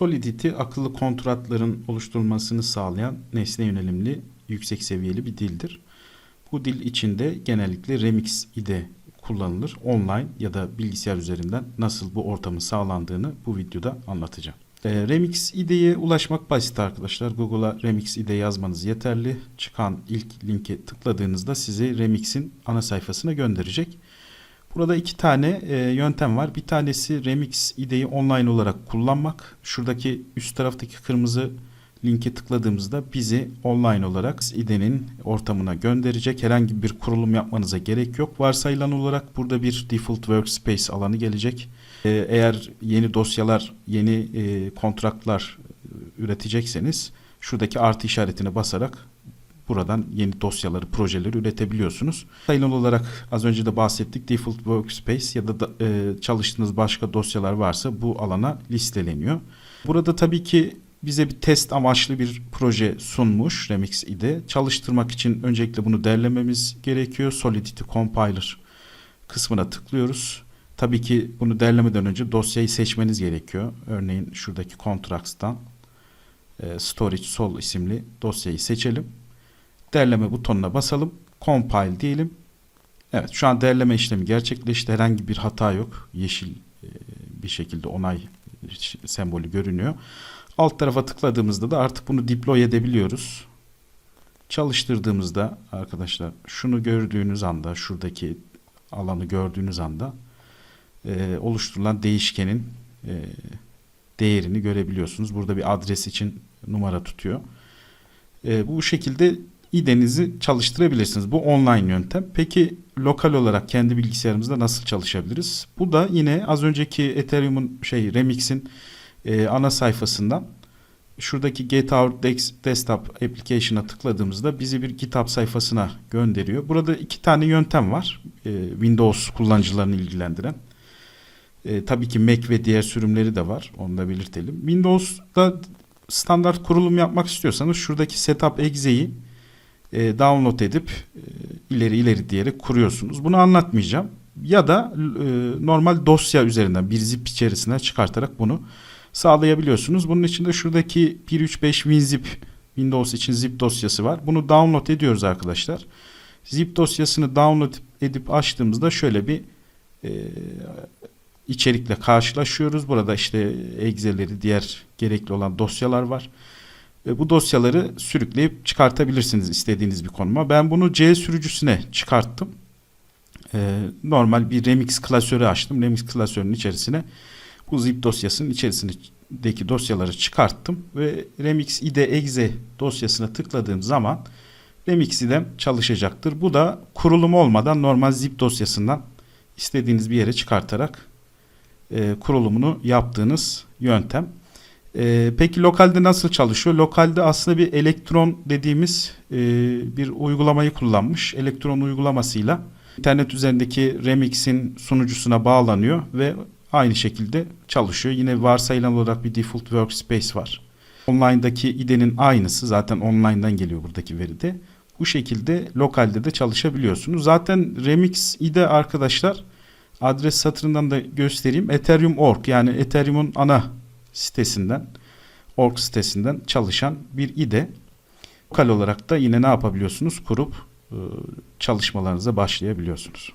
Solidity akıllı kontratların oluşturulmasını sağlayan nesne yönelimli yüksek seviyeli bir dildir. Bu dil içinde genellikle Remix IDE kullanılır. Online ya da bilgisayar üzerinden nasıl bu ortamın sağlandığını bu videoda anlatacağım. Ee, Remix IDE'ye ulaşmak basit arkadaşlar. Google'a Remix IDE yazmanız yeterli. Çıkan ilk linke tıkladığınızda sizi Remix'in ana sayfasına gönderecek. Burada iki tane e, yöntem var. Bir tanesi Remix IDE'yi online olarak kullanmak. Şuradaki üst taraftaki kırmızı linke tıkladığımızda bizi online olarak IDE'nin ortamına gönderecek. Herhangi bir kurulum yapmanıza gerek yok. Varsayılan olarak burada bir default workspace alanı gelecek. E, eğer yeni dosyalar, yeni e, kontratlar e, üretecekseniz şuradaki artı işaretine basarak buradan yeni dosyaları, projeleri üretebiliyorsunuz. Sayılan olarak az önce de bahsettik default workspace ya da, da e, çalıştığınız başka dosyalar varsa bu alana listeleniyor. Burada tabii ki bize bir test amaçlı bir proje sunmuş Remix IDE. Çalıştırmak için öncelikle bunu derlememiz gerekiyor. Solidity Compiler kısmına tıklıyoruz. Tabii ki bunu derlemeden önce dosyayı seçmeniz gerekiyor. Örneğin şuradaki Contracts'tan e, Storage Sol isimli dosyayı seçelim. Derleme butonuna basalım. Compile diyelim. Evet şu an derleme işlemi gerçekleşti. Herhangi bir hata yok. Yeşil e, bir şekilde onay sembolü görünüyor. Alt tarafa tıkladığımızda da artık bunu deploy edebiliyoruz. Çalıştırdığımızda arkadaşlar şunu gördüğünüz anda şuradaki alanı gördüğünüz anda e, oluşturulan değişkenin e, değerini görebiliyorsunuz. Burada bir adres için numara tutuyor. E, bu şekilde IDE'nizi çalıştırabilirsiniz. Bu online yöntem. Peki lokal olarak kendi bilgisayarımızda nasıl çalışabiliriz? Bu da yine az önceki Ethereum'un şey Remix'in e, ana sayfasından şuradaki Get Desktop Application'a tıkladığımızda bizi bir GitHub sayfasına gönderiyor. Burada iki tane yöntem var. E, Windows kullanıcılarını ilgilendiren. E, tabii ki Mac ve diğer sürümleri de var. Onu da belirtelim. Windows'da standart kurulum yapmak istiyorsanız şuradaki Setup Exe'yi e, download edip e, ileri ileri diyerek kuruyorsunuz. Bunu anlatmayacağım. Ya da e, normal dosya üzerinden bir zip içerisine çıkartarak bunu sağlayabiliyorsunuz. Bunun için de şuradaki 135 WinZip Windows için zip dosyası var. Bunu download ediyoruz arkadaşlar. Zip dosyasını download edip açtığımızda şöyle bir e, içerikle karşılaşıyoruz. Burada işte Excel'leri diğer gerekli olan dosyalar var. Bu dosyaları sürükleyip çıkartabilirsiniz istediğiniz bir konuma. Ben bunu C sürücüsüne çıkarttım. E, normal bir Remix klasörü açtım. Remix klasörünün içerisine bu zip dosyasının içerisindeki dosyaları çıkarttım ve Remix IDE exe dosyasına tıkladığım zaman Remix IDE'm çalışacaktır. Bu da kurulum olmadan normal zip dosyasından istediğiniz bir yere çıkartarak e, kurulumunu yaptığınız yöntem. E, peki lokalde nasıl çalışıyor? Lokalde aslında bir elektron dediğimiz e, bir uygulamayı kullanmış. Elektron uygulamasıyla internet üzerindeki Remix'in sunucusuna bağlanıyor ve aynı şekilde çalışıyor. Yine varsayılan olarak bir default workspace var. Online'daki IDE'nin aynısı zaten online'dan geliyor buradaki veride. Bu şekilde lokalde de çalışabiliyorsunuz. Zaten Remix IDE arkadaşlar adres satırından da göstereyim. Ethereum.org yani Ethereum'un ana sitesinden org sitesinden çalışan bir IDE. Lokal olarak da yine ne yapabiliyorsunuz? Kurup çalışmalarınıza başlayabiliyorsunuz.